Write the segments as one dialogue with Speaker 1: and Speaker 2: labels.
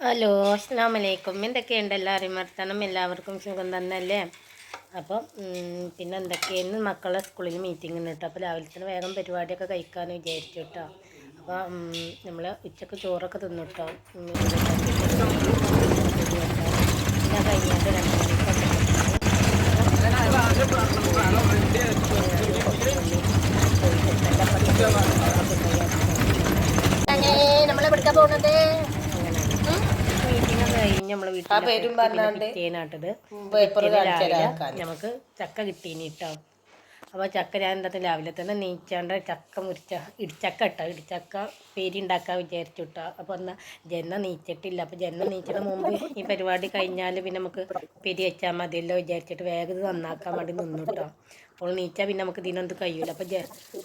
Speaker 1: Hello അസ്സാം വലൈക്കും എന്തൊക്കെയുണ്ട്? എല്ലാവരും വർത്തനം എല്ലാവർക്കും സുഖം തന്നെയല്ലേ? അപ്പം പിന്നെ എന്തൊക്കെയാണ് മക്കളെ സ്കൂളിൽ മീറ്റിംഗ് ഉണ്ട് കേട്ടോ അപ്പോൾ രാവിലെ തന്നെ വേഗം പരിപാടിയൊക്കെ കഴിക്കാമെന്ന് വിചാരിച്ചു കേട്ടോ അപ്പോൾ നമ്മൾ ഉച്ചയ്ക്ക് ചോറൊക്കെ തിന്നു കേട്ടോ പിന്നെ കഴിഞ്ഞിട്ട് രണ്ട്
Speaker 2: നമ്മളെവിടുക്കാ പോകുന്നത്
Speaker 1: മീറ്റിംഗ് കഴിഞ്ഞ് നമ്മളെ
Speaker 2: വീട്ടിൽ
Speaker 1: നമുക്ക് ചക്ക കിട്ടീനി കേട്ടോ അപ്പോൾ ചക്ക ഞാൻ എന്താ രാവിലെ തന്നെ നീച്ചാണ്ട് ചക്ക മുറിച്ച ഇടിച്ചക്ക ഇട്ടോ. ഇടിച്ചക്ക പേരി ഉണ്ടാക്കാൻ വിചാരിച്ചു കേട്ടോ അപ്പോൾ എന്നാൽ ജന്ന നീച്ചിട്ടില്ല. അപ്പോൾ ജന്ന നീച്ചിട്ട് മുമ്പ് ഈ പരിപാടി കഴിഞ്ഞാൽ പിന്നെ നമുക്ക് പെരി വെച്ചാൽ മതിയല്ലോ വിചാരിച്ചിട്ട് വേഗം ഇത് നന്നാക്കാൻ വേണ്ടി നിന്നു കേട്ടോ അപ്പോൾ നീച്ചാൽ പിന്നെ നമുക്ക് ഇതിനൊന്നും കഴിയൂല. അപ്പോൾ ജ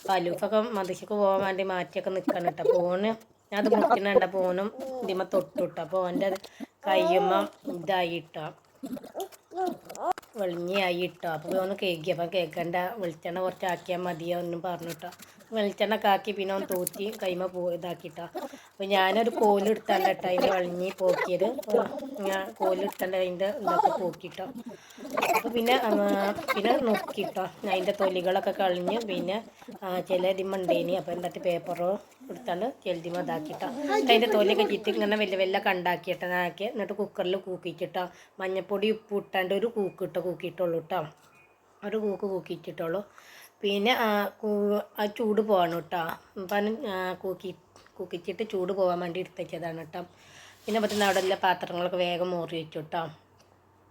Speaker 1: പലൂഫൊക്കെ മതിശക്ക് പോകാൻ വേണ്ടി മാറ്റിയൊക്കെ നിൽക്കണം കേട്ടോ പോണ് ഞാൻ അത് മുറിക്കുന്നുണ്ട് പോണും ഓനും ഇതിമ കേട്ടോ അപ്പോൾ ഓന്റെ അത് കയ്യുമ്മ ഇതായിട്ട? വെളിഞ്ഞായിട്ട? അപ്പൊ അപ്പോൾ ഒന്ന് കേക്കി അപ്പം കേൾക്കണ്ട വെളിച്ചെണ്ണ കുറച്ച് മതിയോ എന്നും പറഞ്ഞിട്ടോ. വെളിച്ചെണ്ണ കാക്കി പിന്നെ ഒന്ന് തൂത്തി കൈമ പോ ഇതാക്കിട്ടോ. അപ്പോൾ ഞാനൊരു കോലെടുത്താണ്ട് കേട്ടോ അതിന്റെ വളഞ്ഞി പോക്കിയത്. ഞാൻ കോലെടുത്താണ്ട് അതിന്റെ ഇതൊക്കെ പോക്കിട്ടോ. അപ്പോൾ പിന്നെ പിന്നെ നോക്കിട്ടോ അതിന്റെ തൊലികളൊക്കെ കളഞ്ഞ് പിന്നെ ചില ഇതിമണ്ടേനി അപ്പോൾ എന്താ പേപ്പറോ എടുത്താണ്ട് ചെലുതിമ ഇതാക്കിട്ടോ. അതിന്റെ തൊലിയൊക്കെ ചുറ്റി ഇങ്ങനെ വലിയ വലിയ കണ്ടാക്കിയിട്ട് ആക്കി എന്നിട്ട് കുക്കറിൽ കൂക്കിച്ചിട്ടോ മഞ്ഞപ്പൊടി ഉപ്പ് ഇട്ടാണ്ട് ഒരു കൂക്കിട്ടോ കൂക്കിയിട്ടുള്ളൂ കേട്ടോ ഒരു കൂക്ക് കൂക്കിച്ചിട്ടുള്ളൂ പിന്നെ ആ, ചൂട് പോകണം കേട്ടോ അപ്പം കൂക്കി കൂക്കിച്ചിട്ട് ചൂട് പോകാൻ വേണ്ടി എടുത്തേക്കതാണ് കേട്ടോ പിന്നെ പറ്റുന്ന അവിടെ എല്ലാ പാത്രങ്ങളൊക്കെ വേഗം മോറി വെച്ചു കേട്ടോ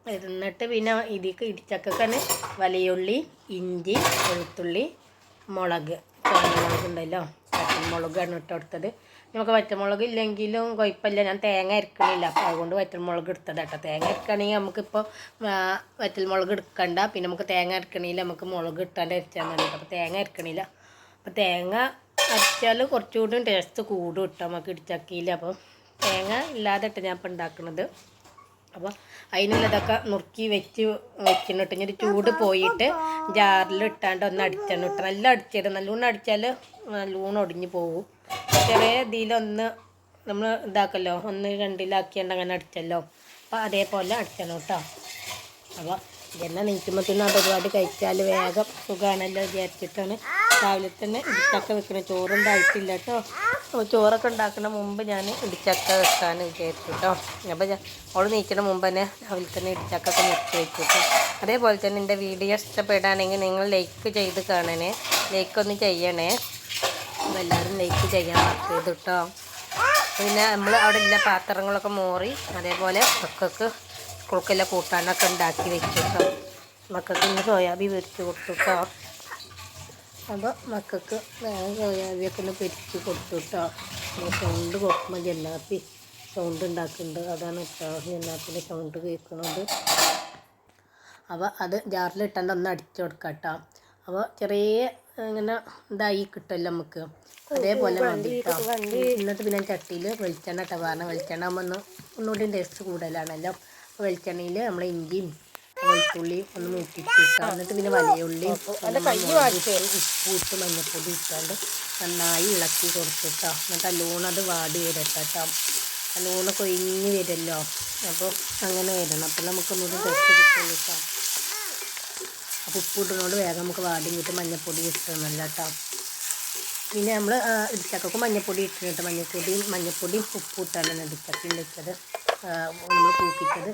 Speaker 1: എന്നിട്ട് പിന്നെ ഇതിക്ക് ഇടിച്ചക്കന്നെ വലിയുള്ളി ഇഞ്ചി വെളുത്തുള്ളി മുളക് മുളക് ഉണ്ടല്ലോ മുളകാണ് കേട്ടോ കൊടുത്തത് നമുക്ക് വറ്റമുളക് ഇല്ലെങ്കിലും കുഴപ്പമില്ല. ഞാൻ തേങ്ങ അരക്കണില്ല. അപ്പോൾ അതുകൊണ്ട് വറ്റൽമുളക് എടുത്തത് കേട്ടോ തേങ്ങ അരക്കണമെങ്കിൽ നമുക്കിപ്പോൾ വറ്റൽമുളക് എടുക്കണ്ട. പിന്നെ നമുക്ക് തേങ്ങ അരക്കണില്ല. നമുക്ക് മുളക് ഇട്ടാണ്ട് അരച്ചാൽ മതി അപ്പോൾ തേങ്ങ അരക്കണില്ല. അപ്പോൾ തേങ്ങ അരച്ചാൽ കുറച്ചുകൂടി ടേസ്റ്റ് കൂടും ഇട്ടോ നമുക്ക് ഇടിച്ചക്കിയില്ല. അപ്പോൾ തേങ്ങ ഇല്ലാതെ ഇട്ട് ഞാൻ ഇപ്പോൾ ഉണ്ടാക്കുന്നത് അപ്പോൾ അതിനുള്ളതൊക്കെ നുറുക്കി വെച്ച് വെച്ചിട്ട് ഇങ്ങനെ ചൂട് പോയിട്ട് ജാറിൽ ഇട്ടാണ്ട് ഒന്ന് അടിച്ചണം ഇട്ട് നല്ല അടിച്ചത് നല്ലോണം അടിച്ചാൽ നല്ലോണം ഒടിഞ്ഞു പോകും ചെറിയ ഇതിലൊന്ന് നമ്മൾ ഇതാക്കല്ലോ ഒന്ന് രണ്ടിലാക്കിയാണ്ട് അങ്ങനെ അടിച്ചല്ലോ. അപ്പോൾ അതേപോലെ അടിക്കണം കേട്ടോ അപ്പോൾ ഇതെല്ലാം നീക്കുമ്പോഴത്തേനും ആ പരിപാടി കഴിച്ചാൽ വേഗം സുഖമാണല്ലോ വിചാരിച്ചിട്ടാണ് രാവിലെ തന്നെ ഇടിച്ചക്ക വെക്കണം. ചോറുണ്ടായിട്ടില്ല കേട്ടോ അപ്പോൾ ചോറൊക്കെ ഉണ്ടാക്കുന്ന മുമ്പ് ഞാൻ ഇടിച്ചക്ക വെക്കാൻ വിചാരിച്ചു കേട്ടോ അപ്പോൾ അവൾ നീക്കുന്ന മുമ്പ് തന്നെ രാവിലെ തന്നെ ഇടിച്ചക്കൊക്കെ മുറിച്ച് വെച്ചു കേട്ടോ അതേപോലെ തന്നെ എന്റെ വീഡിയോ ഇഷ്ടപ്പെടുകയാണെങ്കിൽ നിങ്ങൾ ലൈക്ക് ചെയ്ത് കാണണേ. ലൈക്ക് ഒന്ന് ചെയ്യണേ. എല്ലാവരും ലൈക്ക് ചെയ്യാൻ മറക്കരുത് കേട്ടോ പിന്നെ നമ്മൾ അവിടെ ഇല്ല പാത്രങ്ങളൊക്കെ മോറി അതേപോലെ മക്കൾക്ക് സ്കൂൾക്കെല്ലാം കൂട്ടാനൊക്കെ ഉണ്ടാക്കി വെച്ചു കേട്ടോ മക്കൾക്ക് ഇന്ന് സോയാബി പൊരിച്ച് കൊടുത്തു കേട്ടോ അപ്പോൾ മക്കൾക്ക് സോയാബിയൊക്കെ ഒന്ന് പൊരിച്ച് കൊടുത്തു കേട്ടോ സൗണ്ട് കൊടുക്കുമ്പോൾ ജെല്ലാപ്പി സൗണ്ട് ഉണ്ടാക്കുന്നുണ്ട്. അതാണ് കേട്ടോ ജെല്ലാപ്പിന്റെ സൗണ്ട് കേൾക്കുന്നത് അപ്പോൾ അത് ജാറിലിട്ടാണ്ട് ഒന്ന് അടിച്ചു കൊടുക്കാം കേട്ടോ അപ്പോൾ ചെറിയ ഇങ്ങനെ ഇതായി കിട്ടുമല്ലോ നമുക്ക്. അതേപോലെ മതി കേട്ടോ എന്നിട്ട് പിന്നെ ചട്ടിയിൽ വെളിച്ചെണ്ണ ഇട്ട കാരണം വെളിച്ചെണ്ണ ആകുമ്പോൾ ഒന്ന് ഒന്നുകൂടി ടേസ്റ്റ് കൂടുതലാണല്ലോ. അപ്പോൾ വെളിച്ചെണ്ണയിൽ നമ്മൾ ഇഞ്ചിയും വെളുത്തുള്ളി ഒന്ന് മൂപ്പിച്ചിട്ടോ എന്നിട്ട് പിന്നെ വലിയുള്ളി ഉപ്പ് ഇട്ട് മഞ്ഞപ്പൊടി ഇട്ടാണ്ട് നന്നായി ഇളക്കി കൊടുത്തിട്ടോ. എന്നിട്ട് അല്ലൂണ് അത് വാടി വരട്ടോ നല്ലോണം കൊഴിഞ്ഞ് വരുമല്ലോ. അപ്പോൾ അങ്ങനെ വരണം. അപ്പോൾ നമുക്കൊന്നുകൂടി ടേസ്റ്റ് കിട്ടുള്ളൂ കേട്ടോ ഉപ്പ് ഇടുന്നതുകൊണ്ട് വേഗം നമുക്ക് വാടിയും കിട്ടും. മഞ്ഞപ്പൊടി ഇട്ടണമല്ല കേട്ടോ. പിന്നെ നമ്മൾ ഇടിച്ചക്കൊക്കെ മഞ്ഞപ്പൊടി ഇട്ടിട്ട് മഞ്ഞപ്പൊടിയും മഞ്ഞപ്പൊടിയും ഉപ്പും ഇട്ടാണ് ഇടിച്ചക്ക വെച്ചത് നമ്മൾ കൂക്കിച്ചത്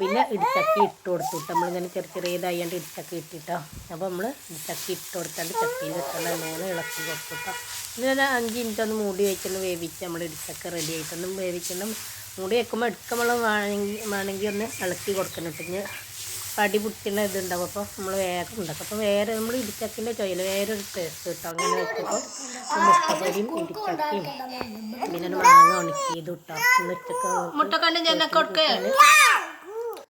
Speaker 1: പിന്നെ ഇടിച്ചക്കി ഇട്ട് കൊടുത്തു കേട്ടോ. നമ്മളിങ്ങനെ ചെറിയ ചെറിയതായി ഇതായതുകൊണ്ട് ഇടിച്ചക്കി ഇട്ടിട്ടോ. അപ്പോൾ നമ്മൾ ഇടിച്ചക്കി ഇട്ട് കൊടുത്താണ്ട് ചട്ടിയിൽ ഇട്ടുള്ള നല്ലോണം ഇളക്കി കൊടുത്തു കേട്ടോ. പിന്നെ അഞ്ച് മിനിറ്റ് ഒന്ന് മൂടി വെച്ചൊന്ന് വേവിച്ച് നമ്മൾ ഇടിച്ചക്ക റെഡി ആയിട്ടൊന്നും വേവിക്കണം. മൂടി വെക്കുമ്പോൾ എടുക്കുമ്പോൾ വേണമെങ്കിൽ വേണമെങ്കിൽ ഒന്ന് ഇളക്കി കൊടുക്കണം ഇട്ടിഞ്ഞ് പടി പിടിക്കുന്ന ഇതുണ്ടാവും. അപ്പോൾ നമ്മൾ വേഗം ഉണ്ടാക്കും. അപ്പോൾ വേറെ നമ്മൾ ഇടിച്ചക്കിന്റെ ചോയിൽ വേറെ ഒരു ടേസ്റ്റ് കിട്ടും അങ്ങനെ വെച്ചപ്പോൾ മുട്ടപ്പൊടിയും ഇടിച്ചക്കയും പിന്നെ മാങ്ങ ഉണക്കിയത് കിട്ടാം
Speaker 2: മുട്ടക്കണ്ണും ചെന്നൊക്കെ കൊടുക്ക്.